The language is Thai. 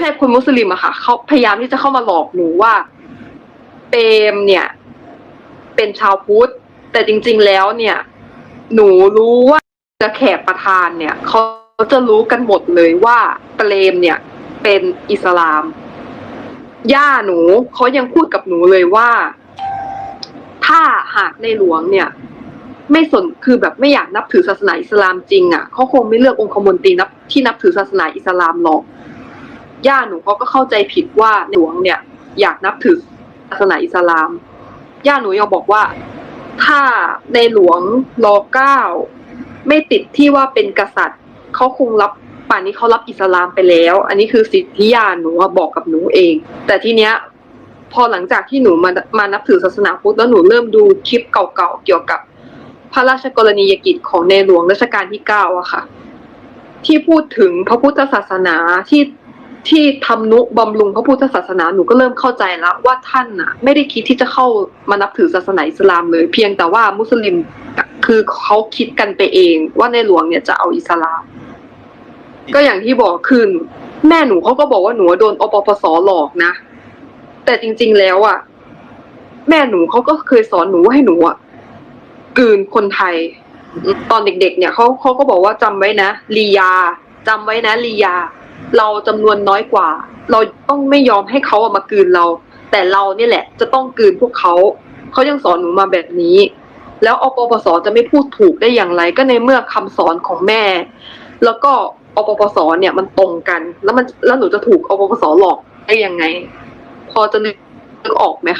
ใช่คนมุสลิมอะค่ะเขาพยายามที่จะเข้ามาหลอกหนูว่าเปมเนี่ย เป็นชาวพุทธ แต่จริง ๆแล้วเนี่ย หนูรู้ว่าจะแขกประธานเนี่ยเขาจะรู้กันหมดเลยว่าเปรมเนี่ย เป็นอิสลาม ย่าหนูเขายังพูดกับหนูเลยว่า ถ้าหากในหลวงเนี่ย ไม่สนคือแบบไม่อยากนับถือศาสนาอิสลามจริงอะ่ะเขาคงไม่เลือกองคมนตรีนับที่นับถือศาสนาอิสลามหรอก ย่าหนูเขาก็เข้าใจผิดว่าหลวงเนี่ย อยากนับถือศาสนาอิสลาม ย่าหนูยังบอกว่า ถ้าในหลวงรอเก้าไม่ติดที่ว่าเป็นกษัตริย์เขาคงรับป่านนี้เขารับอิสลามไปแล้ว อันนี้คือสิทธิย่าหนูบอกกับหนูเอง แต่ทีเนี้ย พอหลังจากที่หนูมามานับถือศาสนาพุทธแล้วหนูเริ่มดูคลิปเก่าๆเกี่ยวกับพระราชกรณียกิจของในหลวงรัชกาลที่เก้าอะค่ะ ที่พูดถึงพระพุทธศาสนาที่ ที่ทำนุบำรุงพระพุทธศาสนาหนูก็เริ่มเข้าใจแล้วว่าท่านน่ะ ไม่ได้คิดที่จะเข้ามานับถือศาสนาอิสลามเลย เพียงแต่ว่ามุสลิมคือเขาคิดกันไปเอง ว่าในหลวงเนี่ยจะเอาอิสลาม ก็อย่างที่บอกคือแม่หนูเขาก็บอกว่าหนูโดนอปปสหลอกนะ แต่จริง ๆแล้วอะ แม่หนูเขาก็เคยสอนหนูให้หนูอะกืนคนไทย ตอนเด็ก ๆ เนี่ยเขาเขาก็บอกว่าจำไว้นะลียาจำไว้นะลียา เราจำนวนน้อยกว่า เราต้องไม่ยอมให้เขาอามากืนเรา แต่เราเนี่ยแหละ จะต้องกืนพวกเขา เขายังสอนหนูมาแบบนี้ แล้วอปปสจะไม่พูดถูกได้อย่างไร ก็ในเมื่อคำสอนของแม่ แล้วก็อปปสเนี่ยมันตรงกัน แล้วมันแล้วหนูจะถูกอปปสหลอกได้ยังไง พอจะนึกออกไหมคะ